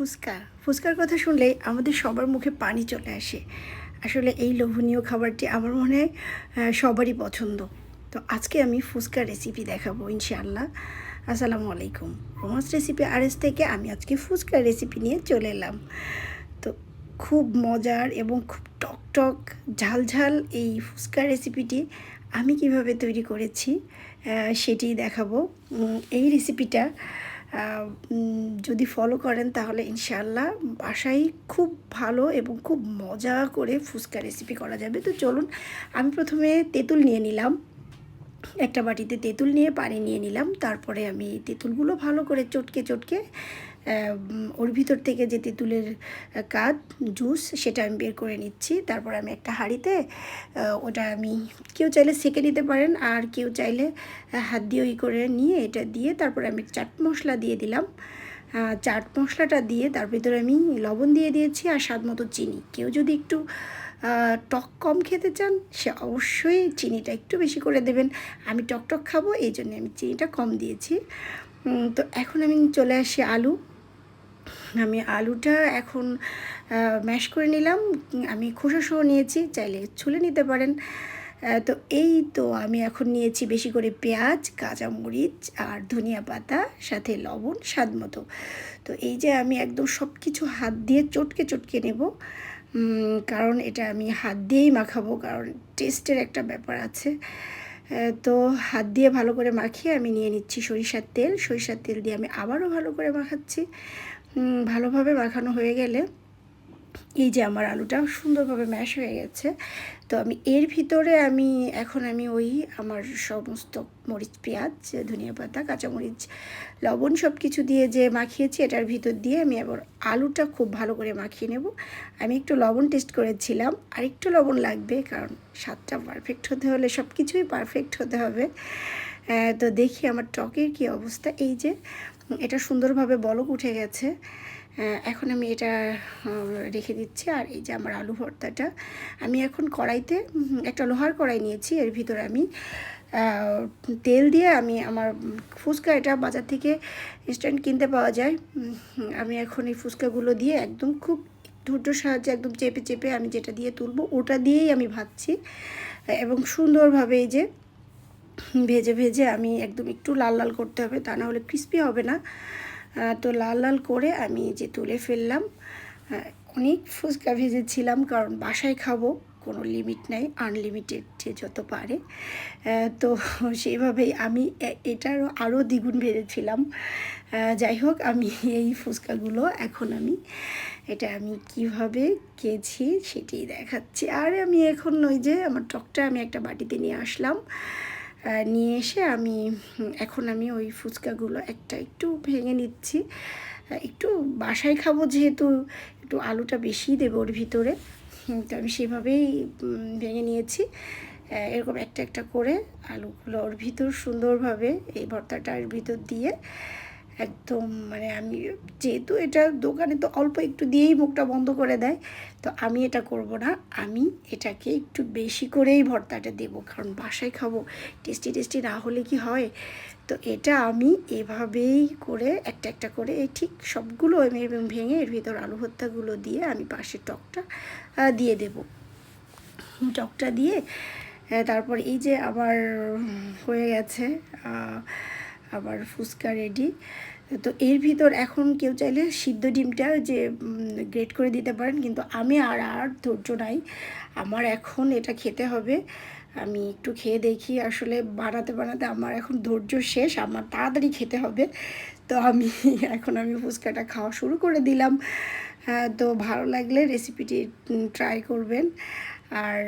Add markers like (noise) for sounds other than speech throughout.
ফুচকা। ফুচকার কথা শুনলে আমাদের সবার মুখে পানি চলে আসে। আসলে এই লোভনীয় খাবারটি আমার মনে হয় সবারই পছন্দ। তো আজকে আমি ফুচকা রেসিপি দেখাবো ইনশাআল্লাহ। আসসালামু আলাইকুম। রোমাস রেসিপি আরএস থেকে আমি আজকে ফুচকা রেসিপি নিয়ে চলে এলাম। তো খুব মজার এবং খুব টক টক ঝাল ঝাল এই ফুচকা রেসিপিটি আমি কীভাবে তৈরি করেছি সেটি দেখাবো। এই রেসিপিটা যদি ফলো করেন তাহলে ইনশাল্লাহ বাসায় খুব ভালো এবং খুব মজা করে ফুচকা রেসিপি করা যাবে। তো চলুন, আমি প্রথমে তেঁতুল নিয়ে নিলাম। একটা বাটিতে তেঁতুল নিয়ে পানি নিয়ে নিলাম। তারপরে আমি তেঁতুলগুলো ভালো করে চটকে চটকে ওর ভিতর থেকে যে তেঁতুলের কাদ, জুস, সেটা আমি বের করে নিচ্ছি। তারপর আমি একটা হাঁড়িতে ওটা আমি কেউ চাইলে সেকে নিতে পারেন আর কেউ চাইলে হাত দিয়ে ওই করে নিয়ে এটা দিয়ে তারপরে আমি চাট মশলা দিয়ে দিলাম। চাট মশলাটা দিয়ে তার ভিতরে আমি লবণ দিয়ে দিয়েছি আর স্বাদ মতো চিনি। কেউ যদি একটু টক কম খেতে চান, সে অবশ্যই চিনিটা একটু বেশি করে দেবেন। আমি টক টক খাব, এই জন্য আমি চিনিটা কম দিয়েছি। তো এখন আমি চলে আসি আলু। আমি আলুটা এখন ম্যাশ করে নিলাম। আমি খোসা সহ নিয়েছি, চাইলে ছুলে নিতে পারেন। তো এই তো আমি এখন নিয়েছি বেশি করে পেঁয়াজ কাঁচামরিচ আর ধনিয়া পাতা, সাথে লবণ, স্বাদ মতো। তো এই যে আমি একদম সব কিছু হাত দিয়ে চটকে চটকে নেব কারণ এটা আমি হাত দিয়েই মাখাবো, কারণ টেস্টের একটা ব্যাপার আছে। তো হাত দিয়ে ভালো করে মাখিয়ে আমি নিয়ে নিচ্ছি সরিষার তেল। সরিষার তেল দিয়ে আমি আবারও ভালো করে মাখাচ্ছি। ভালোভাবে মাখানো হয়ে গেলে এই যে আমার আলুটা সুন্দরভাবে ম্যাশ হয়ে গেছে। তো আমি এর ভিতরে আমি, এখন আমি ওই আমার সমস্ত মরিচ, পেঁয়াজ, ধনিয়া পাতা, কাঁচামরিচ, লবণ সব কিছু দিয়ে যে মাখিয়েছি, এটার ভিতর দিয়ে আমি আবার আলুটা খুব ভালো করে মাখিয়ে নেব। আমি একটু লবণ টেস্ট করেছিলাম আর একটু লবণ লাগবে কারণ স্বাদটা পারফেক্ট হতে হলে সব কিছুই পারফেক্ট হতে হবে। তো দেখি আমার টকের কি অবস্থা। এই যে, এটা সুন্দরভাবে বলক উঠে গেছে। এখন আমি এটা রেখে দিচ্ছি। আর এই যে আমার আলু ভর্তাটা, আমি এখন কড়াইতে একটা লোহার কড়াই নিয়েছি। এর ভিতরে আমি তেল দিয়ে আমি আমার ফুচকা এটা বাজার থেকে ইনস্ট্যান্ট কিনতে পাওয়া যায়। আমি এখন এই ফুচকাগুলো দিয়ে একদম খুব ধৈর্যর সাহায্যে একদম চেপে চেপে আমি যেটা দিয়ে তুলবো, ওটা দিয়েই আমি ভাজছি। এবং সুন্দরভাবে এই যে ভেজে ভেজে আমি একদম একটু লাল লাল করতে হবে, তা না হলে ক্রিস্পি হবে না। তো লাল লাল করে আমি যে তুলে ফেললাম। আহ, অনেক ফুচকা ভেজেছিলাম কারণ বাসায় খাব কোনো লিমিট নাই আনলিমিটেড যে যত পারে। তো সেইভাবেই আমি এটারও আরও দ্বিগুণ ভেজেছিলাম। যাই হোক আমি এই ফুচকাগুলো এখন আমি এটা আমি কীভাবে কেছি সেটি দেখাচ্ছি। আর আমি এখন ওই যে আমার টকটা আমি একটা বাটিতে নিয়ে আসলাম। নিয়ে এসে আমি, এখন আমি ওই ফুচকাগুলো একটা একটু ভেঙে নিচ্ছি। একটু বাসায় খাব যেহেতু, একটু আলুটা বেশি দেবো ওর ভিতরে। তো আমি সেভাবেই ভেঙে নিয়েছি। এরকম একটা একটা করে আলুগুলো ওর ভিতর সুন্দরভাবে এই ভর্তাটার ভিতর দিয়ে একদম মানে আমি যেহেতু এটা দোকানে তো অল্প একটু দিয়েই মুখটা বন্ধ করে দেয়, তো আমি এটা করব না। আমি এটাকে একটু বেশি করেই ভর্তাটা দেবো, কারণ বাসায় খাব, টেস্টি টেস্টি না হলে কি হয়? তো এটা আমি এভাবেই করে, একটা একটা করে, এই ঠিক সবগুলো ভেঙে এর ভিতর আলু ভর্তাগুলো দিয়ে আমি পাশে টকটা দিয়ে দেবো। টকটা দিয়ে তারপর এই যে আবার হয়ে গেছে আবার ফুচকা রেডি তো এর ভিতর এখন কেউ চাইলে সিদ্ধ ডিমটা যে গ্রেট করে দিতে পারেন কিন্তু আমি আর আর ধৈর্য নাই। আমার এখন এটা খেতে হবে। আমি একটু খেয়ে দেখি। আসলে বানাতে বানাতে আমার এখন ধৈর্য শেষ। আমার তাড়াতাড়ি খেতে হবে। তো আমি (laughs) এখন আমি ফুচকাটা খাওয়া শুরু করে দিলাম। হ্যাঁ, তো ভালো লাগলে রেসিপিটি ট্রাই করবেন। আর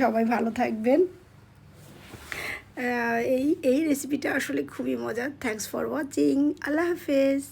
সবাই ভালো থাকবেন। এই এই রেসিপিটা আসলে খুবই মজার। থ্যাংকস ফর ওয়াচিং আল্লাহ হাফেজ।